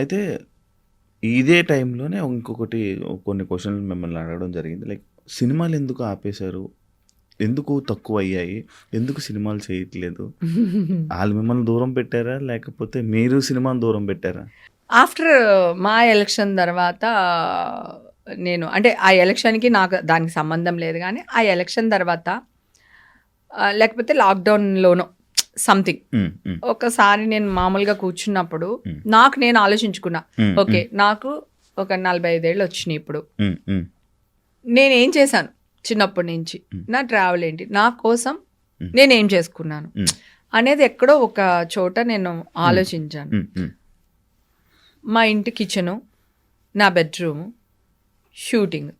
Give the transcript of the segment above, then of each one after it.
అయితే ఇదే టైంలోనే ఇంకొకటి కొన్ని క్వశ్చన్లు మిమ్మల్ని అడగడం జరిగింది. లైక్ సినిమాలు ఎందుకు ఆపేశారు? ఎందుకు తక్కువ అయ్యాయి? ఎందుకు సినిమాలు చేయట్లేదు? వాళ్ళు మిమ్మల్ని దూరం పెట్టారా? లేకపోతే మీరు సినిమాను దూరం పెట్టారా? ఆఫ్టర్ మా ఎలక్షన్ తర్వాత నేను అంటే ఆ ఎలక్షన్కి నాకు దానికి సంబంధం లేదు కానీ ఆ ఎలక్షన్ తర్వాత లేకపోతే లాక్డౌన్లోనో సంథింగ్ ఉమ్, ఉమ్, ఒకసారి నేను మామూలుగా కూర్చున్నప్పుడు Hmm. నాకు నేను ఆలోచించుకున్నా. ఓకే నాకు ఒక నలభై ఐదేళ్ళు వచ్చినాయి ఇప్పుడు. నేను చేశాను చిన్నప్పటి నుంచి? Hmm. నా ట్రావెల్ ఏంటి? నా కోసం Hmm. నేను ఏం చేసుకున్నాను? అనేది ఎక్కడో ఒక చోట నేను ఆలోచించాను. మా ఇంటి కిచెను నా బెడ్రూము షూటింగ్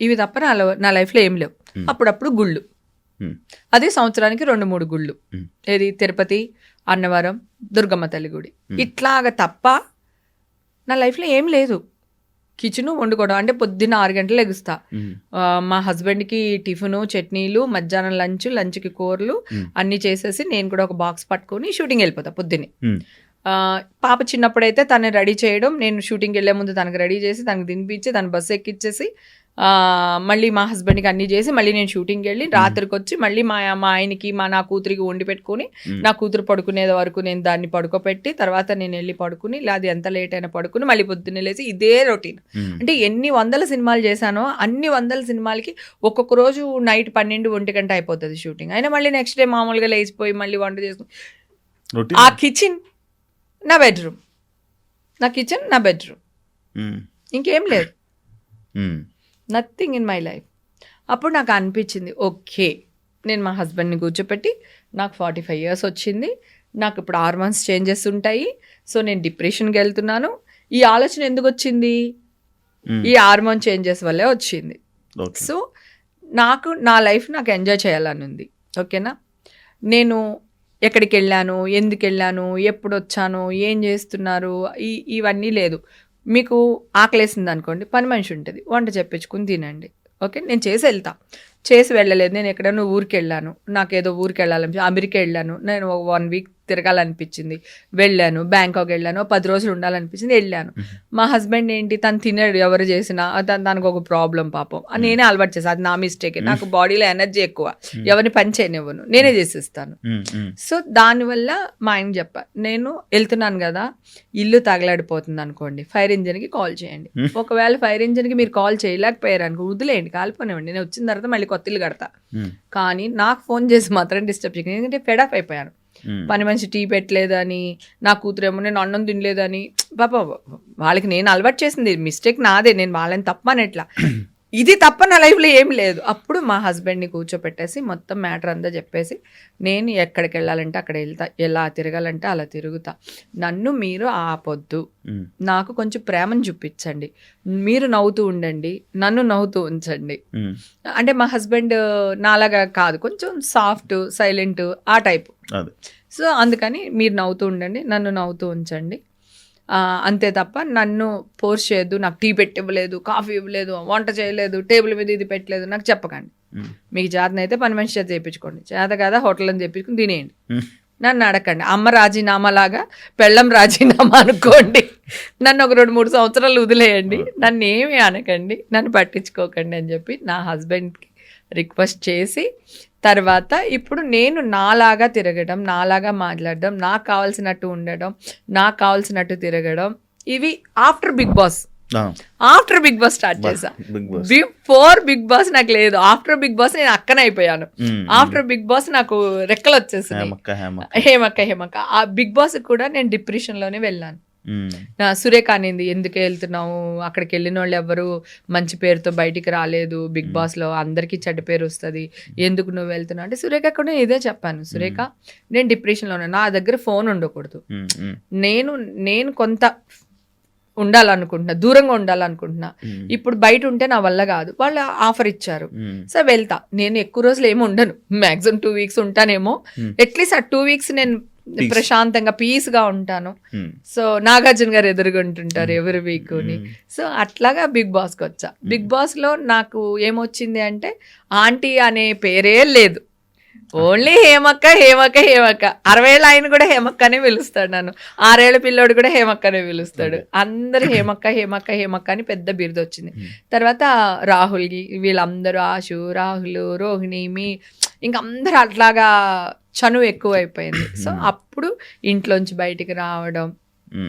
ఇవి తప్ప నా నా లైఫ్లో ఏం లేవు. Hmm. అప్పుడప్పుడు గుళ్ళు. అదే సంవత్సరానికి రెండు మూడు గుళ్ళు. Hmm. ఏది? తిరుపతి అన్నవరం దుర్గమ్మ తల్లి గుడి. ఇట్లాగ తప్ప నా లైఫ్లో ఏం లేదు. కిచెను వండుకోవడం అంటే పొద్దున్న ఆరు గంటలు ఎగుస్తా మా హస్బెండ్కి టిఫిను చట్నీలు మధ్యాహ్నం లంచ్ లంచ్కి కూరలు Hmm. అన్నీ చేసేసి నేను కూడా ఒక బాక్స్ పట్టుకొని షూటింగ్ వెళ్ళిపోతా పొద్దున్నే. పాప చిన్నప్పుడైతే తను రెడీ చేయడం నేను షూటింగ్కి వెళ్ళే ముందు తనకు రెడీ చేసి తనకు తినిపించి తను బస్సు ఎక్కిచ్చేసి మళ్ళీ మా హస్బెండ్కి అన్నీ చేసి మళ్ళీ నేను షూటింగ్కి వెళ్ళి రాత్రికి వచ్చి మళ్ళీ మా మా ఆయనకి మా నా కూతురికి వండి పెట్టుకొని. నా కూతురు పడుకునే వరకు నేను దాన్ని పడుకోపెట్టి తర్వాత నేను వెళ్ళి పడుకుని లేదా ఎంత లేట్ అయినా పడుకుని మళ్ళీ పొద్దున్నే లేచి ఇదే రొటీన్ అంటే ఎన్ని వందల సినిమాలు చేశానో అన్ని వందల సినిమాలకి ఒక్కొక్క రోజు నైట్ పన్నెండు ఒంటి గంట అయిపోతుంది షూటింగ్ అయినా మళ్ళీ నెక్స్ట్ డే మామూలుగా లేచిపోయి మళ్ళీ వంట చేసుకుని ఆ కిచెన్ నా బెడ్రూమ్ నా కిచెన్ నా బెడ్రూమ్ ఇంకేం లేదు. నథింగ్ ఇన్ మై లైఫ్ అప్పుడు నాకు అనిపించింది ఓకే నేను మా హస్బెండ్ని కూర్చోపెట్టి నాకు ఫార్టీ ఫైవ్ ఇయర్స్ వచ్చింది. నాకు ఇప్పుడు హార్మోన్స్ చేంజెస్ ఉంటాయి. సో నేను డిప్రెషన్కి వెళ్తున్నాను. ఈ ఆలోచన ఎందుకు వచ్చింది? ఉమ్, ఈ హార్మోన్ చేంజెస్ వల్లే వచ్చింది. సో నాకు నా లైఫ్ నాకు ఎంజాయ్ చేయాలని ఉంది. ఓకేనా నేను ఎక్కడికి వెళ్ళాను? ఎందుకు వెళ్ళాను? ఎప్పుడు వచ్చాను? ఏం చేస్తున్నారు? ఈ ఇవన్నీ లేదు. మీకు ఆకలేసింది అనుకోండి పని మనిషి ఉంటుంది. వంట చెప్పించుకుని తినండి. ఓకే? నేను చేసి వెళ్తా. చేసి వెళ్ళలేదు. నేను ఎక్కడైనా ఊరికి వెళ్ళాను నాకు ఏదో ఊరికి వెళ్ళాలని అమెరికా వెళ్ళాను. నేను ఒక వన్ వీక్ తిరగాలనిపించింది. వెళ్ళాను బ్యాంకాక్ వెళ్ళాను పది రోజులు ఉండాలనిపించింది వెళ్ళాను. మా హస్బెండ్ ఏంటి తను తినడు ఎవరు చేసినా దానికి ఒక ప్రాబ్లం పాపం. నేనే అలవాటు చేసాను అది నా మిస్టేక్. నాకు బాడీలో ఎనర్జీ ఎక్కువ. ఎవరిని పని చేయనివ్వను నేనే చేసిస్తాను. సో దానివల్ల మా ఆయన చెప్ప నేను వెళ్తున్నాను కదా ఇల్లు తగలాడిపోతుంది అనుకోండి ఫైర్ ఇంజిన్కి కాల్ చేయండి. ఒకవేళ ఫైర్ ఇంజిన్కి మీరు కాల్ చేయలేకపోయారు అనుకో వదిలేయండి కాలిపోనివ్వండి నేను వచ్చిన తర్వాత మళ్ళీ కొత్త ఇల్లు కడతా. కానీ నాకు ఫోన్ చేసి మాత్రం డిస్టర్బ్ చేయకండి ఎందుకంటే ఫెడప్ అయిపోయాను. పని మనిషి టీ పెట్టలేదని నా కూతురేమో నేను అన్నం తినలేదని. పాప వాళ్ళకి నేను అలవాటు చేసింది మిస్టేక్ నాదే నేను వాళ్ళని తప్పనట్లా ఇది తప్ప నా లైఫ్లో ఏం లేదు. అప్పుడు మా హస్బెండ్ని కూర్చోపెట్టేసి మొత్తం మ్యాటర్ అంతా చెప్పేసి నేను ఎక్కడికి వెళ్ళాలంటే అక్కడ వెళ్తా. ఎలా తిరగాలంటే అలా తిరుగుతా. నన్ను మీరు ఆపొద్దు. నాకు కొంచెం ప్రేమను చూపించండి. మీరు నవ్వుతూ ఉండండి. నన్ను నవ్వుతూ ఉంచండి. అంటే మా హస్బెండ్ నాలాగా కాదు. కొంచెం సాఫ్ట్ సైలెంట్ ఆ టైప్ సో అందుకని మీరు నవ్వుతూ ఉండండి. నన్ను నవ్వుతూ ఉంచండి. అంతే తప్ప నన్ను ఫోర్స్ చేయొద్దు నాకు టీ పెట్టి ఇవ్వలేదు కాఫీ ఇవ్వలేదు వంట చేయలేదు టేబుల్ మీద ఇది పెట్టలేదు నాకు చెప్పకండి. మీకు చేతనైతే పని మనిషి చేత చేయించుకోండి. చేత కదా హోటల్ అని చెప్పించుకుని తినేయండి. నన్ను అడగండి. అమ్మ రాజీనామా లాగా పెళ్ళం రాజీనామా అనుకోండి. నన్ను ఒక రెండు మూడు సంవత్సరాలు వదిలేయండి. నన్ను ఏమీ అనకండి. నన్ను పట్టించుకోకండి అని చెప్పి నా హస్బెండ్కి రిక్వెస్ట్ చేసి తర్వాత ఇప్పుడు నేను నాలాగా తిరగడం నాలాగా మాట్లాడడం నాకు కావాల్సినట్టు ఉండడం నాకు కావాల్సినట్టు తిరగడం ఇవి after Bigg Boss after Bigg Boss start Boss before Bigg Boss నాకు లేదు. ఆఫ్టర్ బిగ్ బాస్ నేను అక్కన అయిపోయాను. ఆఫ్టర్ బిగ్ బాస్ నాకు రెక్కలు వచ్చేసినాయి హేమక్క. హేమక్క ఆ బిగ్ బాస్ కూడా నేను డిప్రెషన్లోనే వెళ్ళాను. నా సురేఖ అనింది ఎందుకు వెళ్తున్నావు? అక్కడికి వెళ్ళిన వాళ్ళు ఎవరు మంచి పేరుతో బయటికి రాలేదు. బిగ్ బాస్లో అందరికీ చెడ్డ పేరు వస్తుంది. ఎందుకు నువ్వు వెళ్తున్నావు? అంటే సురేఖ కూడా ఇదే చెప్పాను. సురేఖ నేను డిప్రెషన్లో ఉన్నా నా దగ్గర ఫోన్ ఉండకూడదు. నేను నేను కొంత ఉండాలనుకుంటున్నా దూరంగా ఉండాలనుకుంటున్నా. ఇప్పుడు బయట ఉంటే నా వల్ల కాదు. వాళ్ళు ఆఫర్ ఇచ్చారు. సో వెళ్తా. నేను ఎక్కువ రోజులు ఏమి ఉండను. మాక్సిమం టూ వీక్స్ ఉంటానేమో. అట్లీస్ట్ ఆ టూ వీక్స్ నేను. ప్రశాంతంగా పీస్గా ఉంటాను. సో నాగార్జున గారు ఎదురుగుంటుంటారు ఎవరి వీక్ని Hmm. సో అట్లాగా బిగ్ బాస్కి వచ్చా. బిగ్ బాస్లో నాకు ఏమొచ్చింది అంటే ఆంటీ అనే పేరే లేదు. ఓన్లీ హేమక్క హేమక్క హేమక్క. అరవేళ్ళ ఆయన కూడా హేమక్క అనే పిలుస్తాడు నన్ను. ఆరేళ్ళ పిల్లోడు కూడా హేమక్క అనే పిలుస్తాడు అందరు హేమక్క హేమక్క హేమక్క అని పెద్ద బిరుదు వచ్చింది. తర్వాత రాహుల్ వీళ్ళందరూ ఆశు రాహుల్ రోహిణి మీ ఇంకా అందరూ అట్లాగా చనువు ఎక్కువ అయిపోయింది. సో అప్పుడు ఇంట్లోంచి బయటికి రావడం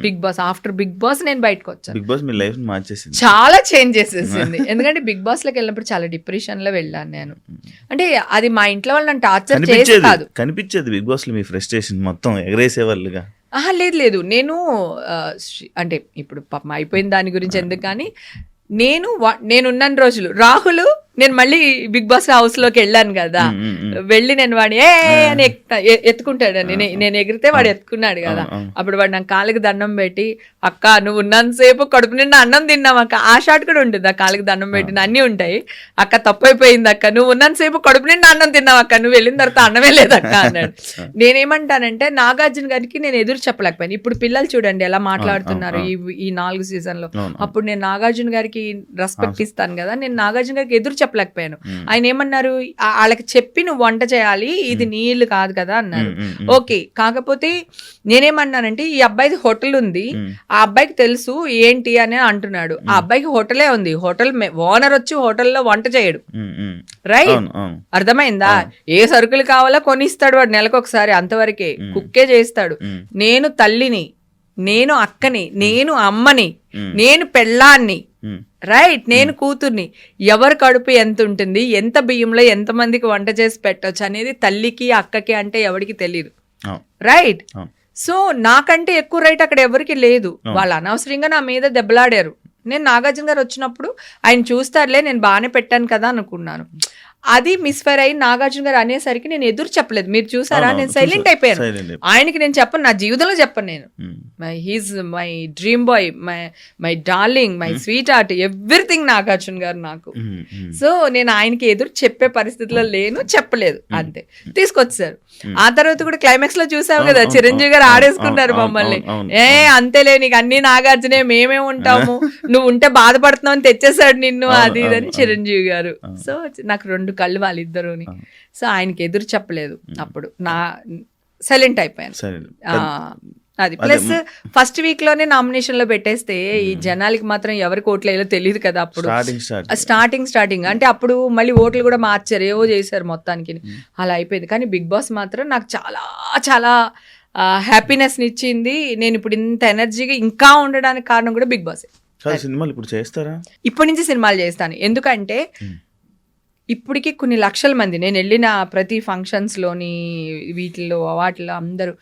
Bigg Boss after Bigg Boss నేను బయటకు వచ్చాను. బిగ్ బాస్ మీ లైఫ్ మార్చేసింది. చాలా చేంజ్ చేసేసింది. ఎందుకంటే బిగ్ బాస్లోకి వెళ్ళినప్పుడు చాలా డిప్రెషన్లో వెళ్ళాను నేను. అంటే అది మా ఇంట్లో వాళ్ళు నన్ను టార్చర్ చేసి కాదు. కనిపించేది బిగ్ బాస్లో మీ ఫ్రస్ట్రేషన్ మొత్తం ఎగరేసే వాళ్ళుగా ఆహా లేదు లేదు. నేను అంటే ఇప్పుడు పాపం అయిపోయిన దాని గురించి ఎందుకు కానీ నేను వా- నేను ఉన్న రోజులు రాహుల్ నేను మళ్ళీ బిగ్ బాస్ హౌస్లోకి వెళ్ళాను కదా. వెళ్ళి నేను వాడి ఏ అని ఎత్తుకుంటాడు నేను నేను ఎగిరితే వాడు ఎత్తుకున్నాడు కదా. అప్పుడు వాడు నా కాళ్ళకి దండం పెట్టి అక్క నువ్వు ఉన్నంతసేపు కడుపు నిండా అన్నం తిన్నావు? అక్క ఆ షాట్ కూడా ఉంటుంది ఆ కాళ్ళకి దండం పెట్టిన అన్ని ఉంటాయి. అక్క తప్పైపోయింది అక్క. నువ్వు ఉన్నంతసేపు కడుపు నిండా అన్నం తిన్నావు అక్క? నువ్వు వెళ్ళిన తర్వాత అన్నమే లేదక్క అన్నాడు. నేనేమంటానంటే నాగార్జున గారికి నేను ఎదురు చెప్పలేకపోయాను. ఇప్పుడు పిల్లలు చూడండి ఎలా మాట్లాడుతున్నారు ఈ ఈ నాలుగు సీజన్లో. అప్పుడు నేను నాగార్జున గారికి రెస్పెక్ట్ ఇస్తాను కదా. నేను నాగార్జున గారికి ఎదురు చెప్పలేకపోయాను. ఆయన ఏమన్నారు? వాళ్ళకి చెప్పి నువ్వు వంట చేయాలి ఇది నీళ్ళు కాదు కదా అన్నారు. ఓకే. కాకపోతే నేనేమన్నానంటే ఈ అబ్బాయిది హోటల్ ఉంది. ఆ అబ్బాయికి తెలుసు ఏంటి అని అంటున్నాడు. ఆ అబ్బాయికి హోటలే ఉంది. హోటల్ ఓనర్ వచ్చి హోటల్లో వంట చేయడు. రైట్? అర్థమైందా? ఏ సరుకులు కావాలో కొనిస్తాడు వాడు నెలకు ఒకసారి అంతవరకే. కుక్కే చేస్తాడు. నేను తల్లిని నేను అక్కని నేను అమ్మని. నేను పెళ్ళాన్ని. రైట్ నేను కూతుర్ని. ఎవరి కడుపు ఎంత ఉంటుంది ఎంత బియ్యంలో ఎంత మందికి వంట చేసి పెట్టొచ్చు అనేది తల్లికి అక్కకి అంటే ఎవరికి తెలియదు రైట్ సో నాకంటే ఎక్కువ రైట్ అక్కడ ఎవరికి లేదు. వాళ్ళు అనవసరంగా నా మీద దెబ్బలాడారు. నేను నాగార్జున గారు వచ్చినప్పుడు ఆయన చూస్తారులే నేను బాగానే పెట్టాను కదా అనుకున్నాను. అది మిస్ఫైర్ అయ్యి నాగార్జున గారు అనేసరికి నేను ఎదురు చెప్పలేదు. మీరు చూసారా? నేను. సైలెంట్ చూసా. అయిపోయాను. ఆయనకి నేను చెప్పను నా జీవితంలో చెప్పను నేను. My he's my dream boy my my darling my sweetheart everything Nagarjuna garu నాకు. ఉమ్, ఉమ్. సో నేను ఆయనకి ఎదురు చెప్పే పరిస్థితిలో లేను చెప్పలేదు. అంతే. తీసుకొచ్చారు ఆ తర్వాత కూడా క్లైమాక్స్లో చూసావు కదా చిరంజీవి గారు ఆడేసుకున్నారు మమ్మల్ని. ఏ అంతేలే నీకు అన్ని నాగార్జునే మేమే ఉంటాము. నువ్వు ఉంటే బాధపడుతున్నావు అని తెచ్చేసాడు నిన్ను అది ఇది అని అవును, చిరంజీవి గారు. సో నాకు రెండు కళ్ళు వాళ్ళిద్దరుని అవును. సో ఆయనకి ఎదురు చెప్పలేదు అప్పుడు. నా సైలెంట్ అయిపోయాను. అది. ప్లస్ ఫస్ట్ వీక్లోనే నామినేషన్లో పెట్టేస్తే ఈ జనాలకి మాత్రం ఎవరి ఓట్లు వేయాలో తెలియదు కదా అప్పుడు. స్టార్టింగ్ స్టార్ట్ స్టార్టింగ్ అంటే అప్పుడు మళ్ళీ ఓట్లు కూడా మార్చారు ఏవో చేశారు మొత్తానికి. అలా అయిపోయింది. కానీ బిగ్ బాస్ మాత్రం నాకు చాలా చాలా హ్యాపీనెస్ ఇచ్చింది. నేను ఇప్పుడు ఇంత ఎనర్జీగా ఇంకా ఉండడానికి కారణం కూడా బిగ్ బాస్. సినిమాలు ఇప్పుడు చేస్తారా? ఇప్పటి నుంచి సినిమాలు చేస్తాను. ఎందుకంటే. ఇప్పటికి కొన్ని లక్షల మంది నేను వెళ్ళిన ప్రతి ఫంక్షన్స్లోని వీటిల్లో వాటిలో అందరూ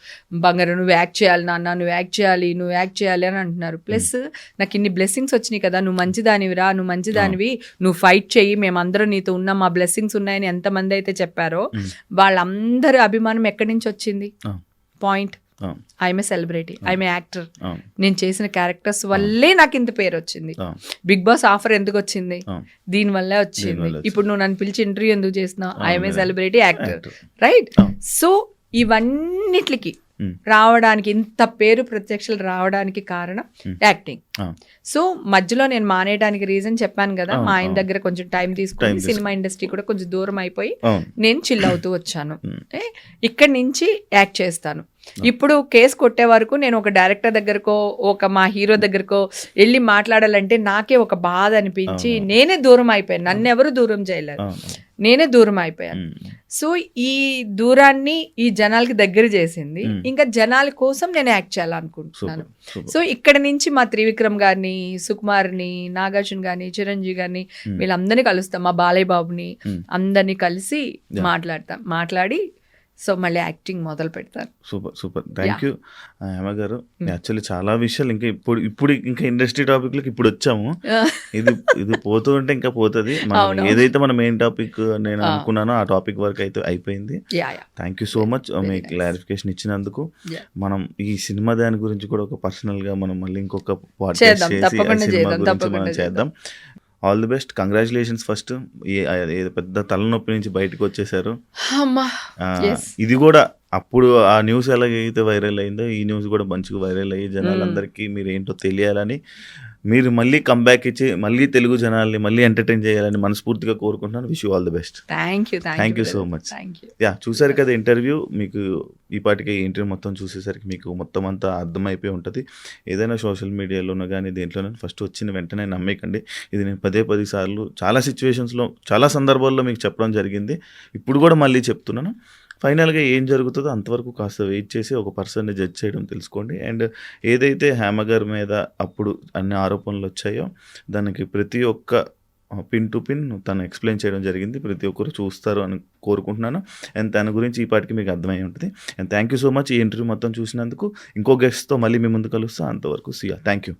బంగారు నువ్వు యాక్ట్ చేయాలి నాన్న నువ్వు యాక్ట్ చేయాలి నువ్వు యాక్ట్ చేయాలి అని అంటున్నారు. ప్లస్ నాకు ఇన్ని బ్లెస్సింగ్స్ వచ్చినాయి కదా నువ్వు మంచిదానివిరా నువ్వు మంచిదానివి నువ్వు ఫైట్ చెయ్యి మేమందరం నీతో ఉన్నాం మా బ్లెస్సింగ్స్ ఉన్నాయని ఎంతమంది అయితే చెప్పారో వాళ్ళందరి అభిమానం ఎక్కడి నుంచి వచ్చింది. Point. I'm celebrity I'm actor నేను చేసిన క్యారెక్టర్స్ వల్లే నాకు ఇంత పేరు వచ్చింది. బిగ్ బాస్ ఆఫర్ ఎందుకు వచ్చింది? దీని వల్లే వచ్చింది. ఇప్పుడు నువ్వు నన్ను పిలిచి ఇంటర్వ్యూ ఎందుకు అవును, I'm. Celebrity actor Actor. Right. So ఇవన్నిటికి. రావడానికి ఇంత పేరు ప్రత్యక్షలు రావడానికి కారణం. యాక్టింగ్ సో మధ్యలో నేను మానేయడానికి రీజన్ చెప్పాను కదా మా ఆయన. దగ్గర కొంచెం టైం తీసుకుని సినిమా ఇండస్ట్రీ కూడా కొంచెం దూరం అయిపోయి నేను చిల్ అవుతూ వచ్చాను. Hmm. ఇక్కడి నుంచి యాక్ట్ చేస్తాను. ఇప్పుడు కేసు కొట్టే వరకు నేను ఒక డైరెక్టర్ దగ్గరకో ఒక మా హీరో దగ్గరకో వెళ్ళి మాట్లాడాలంటే నాకే ఒక బాధ అనిపించి. నేనే దూరం అయిపోయాను. నన్ను ఎవరు దూరం చేయలేరు. నేనే దూరం అయిపోయాను. ఉమ్. సో ఈ దూరాన్ని ఈ జనాలకి దగ్గర చేసింది. Hmm. ఇంకా జనాల కోసం నేను యాక్ట్ చేయాలనుకుంటున్నాను. సో ఇక్కడ నుంచి మా త్రివిక్రమ్ గారిని సుకుమార్ని నాగార్జున గారిని చిరంజీవి గారిని. వీళ్ళందరినీ కలుస్తాం మా బాలయ్య బాబుని. అందరినీ కలిసి. మాట్లాడతాం మాట్లాడి సో మళ్ళీ యాక్టింగ్ మొదలు పెడతాను super super. Thank you Hema garu. Actually చాలా విషయాలు ఇంకా ఇప్పుడు ఇప్పుడు ఇంకా ఇండస్ట్రీ టాపిక్లకి ఇప్పుడు వచ్చాము. ఇది ఇది పోతూ ఉంటే ఇంకా పోతుంది. మనం. ఏదైతే మన మెయిన్ టాపిక్ నేను ఆ. అనుకున్నానో ఆ టాపిక్ వరకు అయితే అయిపోయింది. థ్యాంక్ యూ సో మచ్ మీ. క్లారిఫికేషన్ ఇచ్చినందుకు. మనం ఈ సినిమా దాని గురించి కూడా ఒక పర్సనల్గా మనం మళ్ళీ ఇంకొక పాడ్కాస్ట్ చేసి సినిమా గురించి మనం చేద్దాం. All the best. Congratulations first. పెద్ద తలనొప్పి నుంచి బయటకు వచ్చేసారు. ఇది కూడా అప్పుడు ఆ న్యూస్ ఎలాగైతే వైరల్ అయిందో ఈ న్యూస్ కూడా మంచిగా వైరల్ అయ్యి జనాలందరికీ మీరు ఏంటో తెలియాలని మీరు మళ్ళీ కంబ్యాక్ ఇచ్చి మళ్ళీ తెలుగు జనాల్ని మళ్ళీ ఎంటర్టైన్ చేయాలని మనస్ఫూర్తిగా కోరుకుంటున్నాను. Wish you all the best thank you. Thank you yeah చూసారు కదా ఇంటర్వ్యూ మీకు ఈ పాటికి ఇంటర్వ్యూ మొత్తం చూసేసరికి మీకు మొత్తం అంతా అర్థమైపోయి ఉంటుంది. ఏదైనా సోషల్ మీడియాలోనో కానీ దేంట్లోనో ఫస్ట్ వచ్చిన వెంటనే నమ్మేకండి ఇది నేను పదే పది సార్లు చాలా సిచ్యువేషన్స్లో చాలా సందర్భాల్లో మీకు చెప్పడం జరిగింది. ఇప్పుడు కూడా మళ్ళీ చెప్తున్నాను. ఫైనల్గా ఏం జరుగుతుందో అంతవరకు కాస్త వెయిట్ చేసి ఒక పర్సన్ని జడ్జ్ చేయడం తెలుసుకోండి. అండ్ ఏదైతే హేమగర్ మీద అప్పుడు అన్ని ఆరోపణలు వచ్చాయో దానికి ప్రతి ఒక్క పిన్ టు పిన్ తను ఎక్స్ప్లెయిన్ చేయడం జరిగింది. ప్రతి ఒక్కరు చూస్తారు అని కోరుకుంటున్నాను. అండ్ తన గురించి ఈ పాటికి మీకు అర్థమై ఉంటుంది. And thank you so much ఈ ఇంటర్వ్యూ మొత్తం చూసినందుకు. ఇంకో గెస్ట్తో మళ్ళీ మీ ముందు కలుస్తా. అంతవరకు సియా థ్యాంక్ యూ